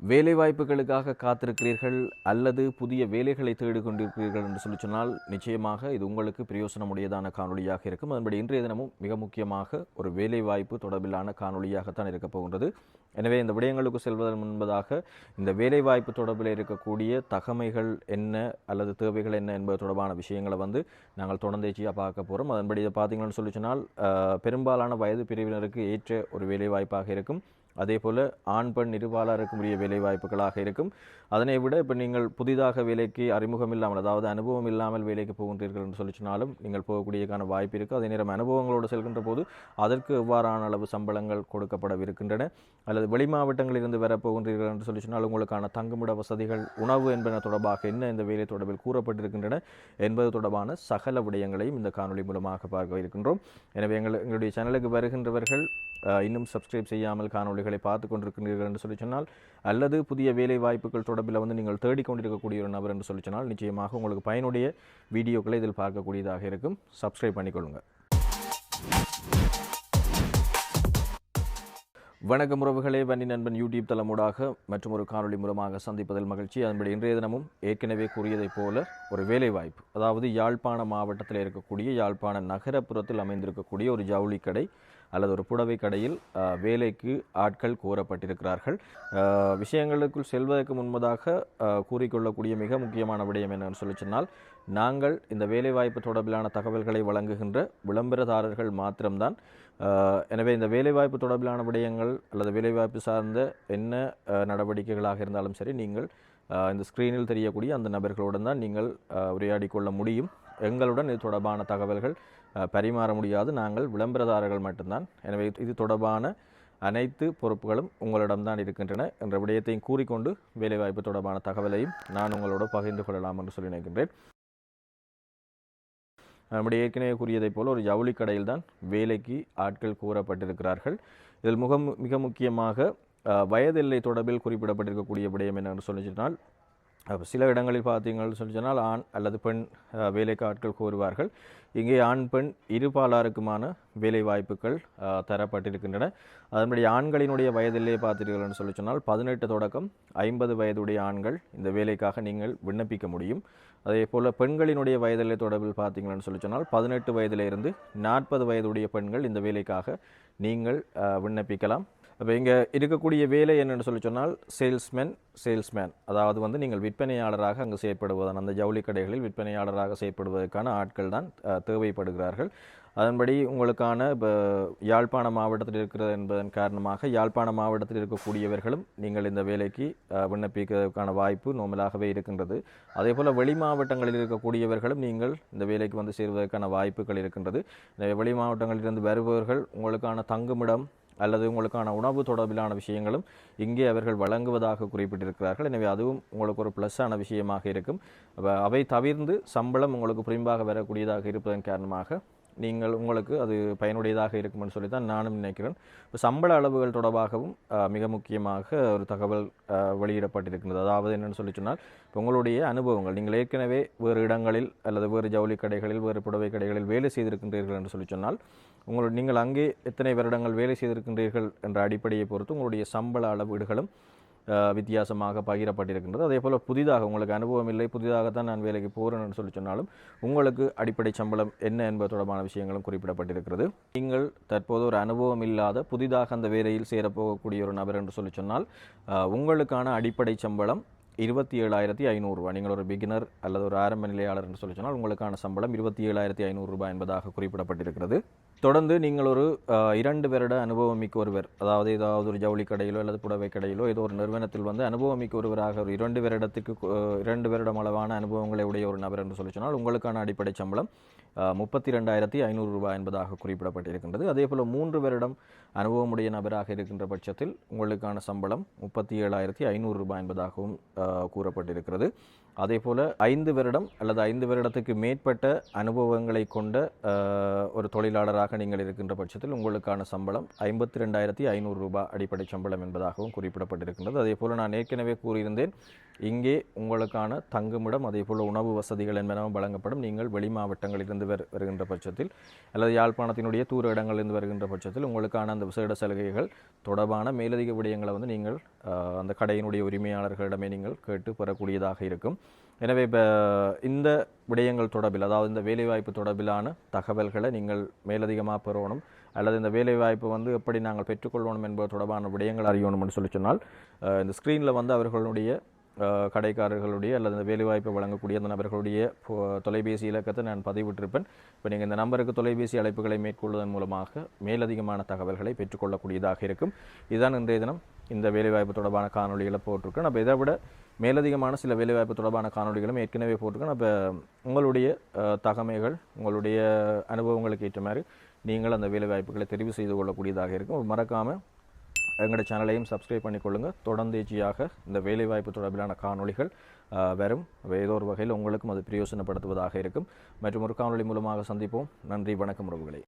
வேலைவாய்ப்புகளுக்காக காத்திருக்கிறீர்கள் அல்லது புதிய வேலைகளை தேடிக் கொண்டிருக்கிறீர்கள் என்று சொல்லி சொன்னால் நிச்சயமாக இது உங்களுக்கு பிரயோசனமுடையதான காணொலியாக இருக்கும். அதன்படி இன்றைய தினமும் மிக முக்கியமாக ஒரு வேலைவாய்ப்பு தொடர்பிலான காணொலியாகத்தான் இருக்கப் போகின்றது. எனவே இந்த விடயங்களுக்கு செல்வதன் முன்பதாக இந்த வேலைவாய்ப்பு தொடர்பில் இருக்கக்கூடிய தகமைகள் என்ன அல்லது தேவைகள் என்ன என்பது தொடர்பான விஷயங்களை வந்து நாங்கள் தொடர்ந்தேச்சியாக பார்க்க போகிறோம் அதன்படி இதை பார்த்தீங்கன்னு சொல்லி சொன்னால் பெரும்பாலான வயது பிரிவினருக்கு ஏற்ற ஒரு வேலைவாய்ப்பாக இருக்கும். அதே போல் ஆண் பெண் இருபாலருக்கும் உரிய வேலை வாய்ப்புகளாக இருக்கும். அதனை விட இப்போ நீங்கள் புதிதாக வேலைக்கு அறிமுகம் இல்லாமல் அதாவது அனுபவம் இல்லாமல் வேலைக்கு போகின்றீர்கள் என்று சொல்லி சொன்னாலும் நீங்கள் போகக்கூடியக்கான வாய்ப்பு இருக்குது அதே நேரம் அனுபவங்களோடு செல்கின்ற போது அதற்கு எவ்வாறான அளவு சம்பளங்கள் கொடுக்கப்படவிருக்கின்றன? அல்லது வெளி மாவட்டங்களிலிருந்து வர போகின்றீர்கள் என்று சொல்லி சொன்னால் உங்களுக்கான தங்குமிட வசதிகள் உணவு என்பன தொடர்பாக என்ன இந்த வேலை தொடர்பில் கூறப்பட்டிருக்கின்றன என்பது தொடர்பான சகல விடயங்களையும் இந்த காணொளி மூலமாக பார்க்க இருக்கின்றோம். எனவே எங்கள் எங்களுடைய சேனலுக்கு வருகின்றவர்கள் இன்னும் சப்ஸ்கிரைப் செய்யாமல் காணொளிகளை பார்த்து கொண்டிருக்கிறீர்கள் என்று சொல்லி சொன்னால் அல்லது புதிய வேலை வாய்ப்புகள் தொடர்பில் வந்து நீங்கள் தேடிக்கொண்டிருக்கக்கூடிய ஒரு நபர் என்று சொல்லி சொன்னால் நிச்சயமாக உங்களுக்கு பயனுடைய வீடியோக்களை இதில் பார்க்கக்கூடியதாக இருக்கும். சப்ஸ்கிரைப் பண்ணிக்கொள்ளுங்க. வணக்கம் உறவுகளே. வன்னி நண்பன் யூடியூப் தளமூடாக மற்றும் ஒரு காணொலி மூலமாக சந்திப்பதில் மகிழ்ச்சி. அதன்படி இன்றைய தினமும் ஏற்கனவே கூறியதைப் போல ஒரு வேலைவாய்ப்பு அதாவது யாழ்ப்பாண மாவட்டத்தில் இருக்கக்கூடிய யாழ்ப்பாண நகரப்புறத்தில் அமைந்திருக்கக்கூடிய ஒரு ஜவுளி கடை அல்லது ஒரு புடவை கடையில் வேலைக்கு ஆட்கள் கோரப்பட்டிருக்கிறார்கள். விஷயங்களுக்குள் செல்வதற்கு முன்பதாக கூறிக்கொள்ளக்கூடிய மிக முக்கியமான விடயம் என்னன்னு சொல்லி சொன்னால் நாங்கள் இந்த வேலைவாய்ப்பு தொடர்பிலான தகவல்களை வழங்குகின்ற விளம்பரதாரர்கள் மாத்திரம்தான். எனவே இந்த வேலைவாய்ப்பு தொடர்பிலான விடயங்கள் அல்லது வேலைவாய்ப்பு சார்ந்த என்ன நடவடிக்கைகளாக இருந்தாலும் சரி நீங்கள் இந்த ஸ்க்ரீனில் தெரியக்கூடிய அந்த நபர்களுடன் தான் நீங்கள் உரையாடி கொள்ள முடியும். எங்களுடன் இது தொடர்பான தகவல்கள் பரிமாற முடியாது. நாங்கள் விளம்பரதாரர்கள் மட்டும்தான். எனவே இது தொடர்பான அனைத்து பொறுப்புகளும் உங்களிடம்தான் இருக்கின்றன என்ற விடயத்தையும் கூறிக்கொண்டு வேலைவாய்ப்பு தொடர்பான தகவலையும் நான் உங்களோட பகிர்ந்து கொள்ளலாம் என்று சொல்லி நினைக்கின்றேன். நம்முடைய ஏற்கனவே கூறியதைப் போல ஒரு ஜவுளி கடையில் தான் வேலைக்கு ஆட்கள் கூறப்பட்டிருக்கிறார்கள். இதில் முக மிக முக்கியமாக வயதில்லை தொடர்பில் குறிப்பிடப்பட்டிருக்கக்கூடிய விடயம் என்னென்னு சொல்லி சொன்னால் அப்போ சில இடங்களில் பார்த்தீங்கன்னு சொல்லி சொன்னால் ஆண் அல்லது பெண் வேலைக்காட்கள் வேலைக்கு ஆட்கள் கோருவார்கள் இங்கே ஆண் பெண் இருபாலாருக்குமான வேலை வாய்ப்புகள் தரப்பட்டிருக்கின்றன. அதன்படி ஆண்களினுடைய வயதிலே பார்த்தீர்கள்னு சொல்லி சொன்னால் பதினெட்டு தொடக்கம் ஐம்பது வயதுடைய ஆண்கள் இந்த வேலைக்காக நீங்கள் விண்ணப்பிக்க முடியும். அதே போல் பெண்களினுடைய வயதிலே தொடர்பில் பார்த்தீங்கன்னு சொல்லி சொன்னால் பதினெட்டு வயதிலிருந்து நாற்பது வயதுடைய பெண்கள் இந்த வேலைக்காக நீங்கள் விண்ணப்பிக்கலாம். அப்போ இங்கே இருக்கக்கூடிய வேலை என்னென்னு சொல்லி சொன்னால் சேல்ஸ்மேன் சேல்ஸ்மேன் அதாவது வந்து நீங்கள் விற்பனையாளராக அங்கு செயற்படுவதான அந்த ஜவுளி கடைகளில் விற்பனையாளராக செயற்படுவதற்கான ஆட்கள் தான் தேவைப்படுகிறார்கள். அதன்படி உங்களுக்கான இப்போ யாழ்ப்பாண மாவட்டத்தில் இருக்கிறது என்பதன் காரணமாக யாழ்ப்பாண மாவட்டத்தில் இருக்கக்கூடியவர்களும் நீங்கள் இந்த வேலைக்கு விண்ணப்பிக்கிறதுக்கான வாய்ப்பு நோமலாகவே இருக்கின்றது. அதே போல் வெளி மாவட்டங்களில் இருக்கக்கூடியவர்களும் நீங்கள் இந்த வேலைக்கு வந்து சேர்வதற்கான வாய்ப்புகள் இருக்கின்றது. எனவே வெளி மாவட்டங்களிலிருந்து வருபவர்கள் உங்களுக்கான தங்குமிடம் அல்லது உங்களுக்கான உணவு தொடர்பிலான விஷயங்களும் இங்கே அவர்கள் வழங்குவதாக குறிப்பிட்டிருக்கிறார்கள். எனவே அதுவும் உங்களுக்கு ஒரு ப்ளஸ்ஸான விஷயமாக இருக்கும். அவை தவிர்ந்து சம்பளம் உங்களுக்கு புரிம்பாக வரக்கூடியதாக இருப்பதன் காரணமாக நீங்கள் உங்களுக்கு அது பயனுடையதாக இருக்கும்னு சொல்லி தான் நானும் நினைக்கிறேன். இப்போ சம்பள அளவுகள் தொடர்பாகவும் மிக முக்கியமாக ஒரு தகவல் வெளியிடப்பட்டிருக்கின்றது. அதாவது என்னென்னு சொல்லி சொன்னால் இப்போ உங்களுடைய அனுபவங்கள் நீங்கள் ஏற்கனவே வேறு இடங்களில் அல்லது வேறு ஜவுளி கடைகளில் வேறு புடவை கடைகளில் வேலை செய்திருக்கின்றீர்கள் என்று சொல்லி சொன்னால் உங்களோட நீங்கள் அங்கே எத்தனை வருடங்கள் வேலை செய்திருக்கின்றீர்கள் என்ற அடிப்படையை பொறுத்து உங்களுடைய சம்பள அளவீடுகளும் வித்தியாசமாக பகிரப்பட்டிருக்கின்றது. அதே போல் புதிதாக உங்களுக்கு அனுபவம் இல்லை புதிதாகத்தான் நான் வேலைக்கு போகிறேன்னு சொல்லி சொன்னாலும் உங்களுக்கு அடிப்படை சம்பளம் என்ன என்பது தொடர்பான விஷயங்களும் குறிப்பிடப்பட்டிருக்கிறது. நீங்கள் தற்போது ஒரு அனுபவம் இல்லாத புதிதாக அந்த வேலையில் சேரப்போகக்கூடிய ஒரு நபர் என்று சொல்லி சொன்னால் உங்களுக்கான அடிப்படை சம்பளம் இருபத்தி ஏழாயிரத்தி ஐநூறுரூவா நீங்கள் ஒரு பிகினர் அல்லது ஒரு ஆரம்ப நிலையாளர் என்று சொல்லி சொன்னால் உங்களுக்கான சம்பளம் இருபத்தி ஏழாயிரத்தி ஐநூறுரூபா என்பதாக குறிப்பிடப்பட்டிருக்கிறது. தொடர்ந்து நீங்கள் ஒரு இரண்டு வருட அனுபவம் மிக்க ஒருவர் அதாவது ஏதாவது ஒரு ஜவுளி கடையிலோ அல்லது புடவை கடையிலோ ஏதோ ஒரு நிறுவனத்தில் வந்து அனுபவம் மிக்க ஒருவராக ஒரு இரண்டு வருடத்துக்கு இரண்டு வருடம் அளவான அனுபவங்களை உடைய ஒரு நபர் என்று சொல்லி சொன்னால் உங்களுக்கான அடிப்படை சம்பளம் முப்பத்தி ரெண்டாயிரத்தி ஐநூறு ரூபாய் என்பதாக குறிப்பிடப்பட்டிருக்கின்றது. அதே போல் மூன்று வருடம் அனுபவமுடைய நபராக இருக்கின்ற பட்சத்தில் உங்களுக்கான சம்பளம் முப்பத்தி ஏழாயிரத்தி ஐநூறு ரூபாய் என்பதாகவும் கூறப்பட்டிருக்கிறது. அதே போல் ஐந்து வருடம் அல்லது ஐந்து வருடத்துக்கு மேற்பட்ட அனுபவங்களை கொண்ட ஒரு தொழிலாளராக நீங்கள் இருக்கின்ற பட்சத்தில் உங்களுக்கான சம்பளம் ஐம்பத்தி ரெண்டாயிரத்தி ஐநூறு ரூபாய் அடிப்படை சம்பளம் என்பதாகவும் குறிப்பிடப்பட்டிருக்கின்றது. அதே போல் நான் ஏற்கனவே கூறியிருந்தேன் இங்கே உங்களுக்கான தங்குமிடம் அதே போல் உணவு வசதிகள் என்பனவும் வழங்கப்படும். நீங்கள் வெளி மாவட்டங்களிலிருந்து வரு வருகின்ற பட்சத்தில் அல்லது யாழ்ப்பாணத்தினுடைய தூர இடங்களிலிருந்து வருகின்ற பட்சத்தில் உங்களுக்கான அந்த விசேட சலுகைகள் தொடர்பான மேலதிக விடயங்களை வந்து நீங்கள் அந்த கடையினுடைய உரிமையாளர்களிடமே நீங்கள் கேட்டு பெறக்கூடியதாக இருக்கும். எனவே இப்போ இந்த விடயங்கள் தொடர்பில் அதாவது இந்த வேலைவாய்ப்பு தொடர்பிலான தகவல்களை நீங்கள் மேலதிகமாக பெறணும் அல்லது இந்த வேலைவாய்ப்பு வந்து எப்படி நாங்கள் பெற்றுக்கொள்ளணும் என்பது தொடர்பான விடயங்கள் அறியணும்னு சொல்லி சொன்னால் இந்த ஸ்க்ரீனில் வந்து அவர்களுடைய கடைக்காரர்களுடைய அல்லது இந்த வேலைவாய்ப்பு வழங்கக்கூடிய அந்த நபர்களுடைய தொலைபேசி இலக்கத்தை நான் பதிவிட்டிருப்பேன். இப்போ நீங்கள் இந்த நம்பருக்கு தொலைபேசி அழைப்புகளை மேற்கொள்வதன் மூலமாக மேலதிகமான தகவல்களை பெற்றுக்கொள்ளக்கூடியதாக இருக்கும். இதுதான் இன்றைய தினம் இந்த வேலைவாய்ப்பு தொடர்பான காணொலிகளை போட்டிருக்கேன் அப்போ இதை விட மேலதிகமான சில வேலைவாய்ப்பு தொடர்பான காணொலிகளும் ஏற்கனவே போட்டிருக்கேன் அப்போ உங்களுடைய தகமைகள் உங்களுடைய அனுபவங்களுக்கு ஏற்ற மாதிரி நீங்கள் அந்த வேலைவாய்ப்புகளை தெரிவு செய்து கொள்ளக்கூடியதாக இருக்கும். மறக்காமல் எங்களோட சேனலையும் சப்ஸ்கிரைப் பண்ணிக்கொள்ளுங்கள் தொடர்ந்தேச்சியாக இந்த வேலைவாய்ப்பு தொடர்பிலான காணொளிகள் வரும். ஏதோ ஒரு வகையில் உங்களுக்கும் அது பிரயோசனப்படுத்துவதாக இருக்கும். மற்றும் ஒரு காணொளி மூலமாக சந்திப்போம். நன்றி வணக்கம் உறவுகளை.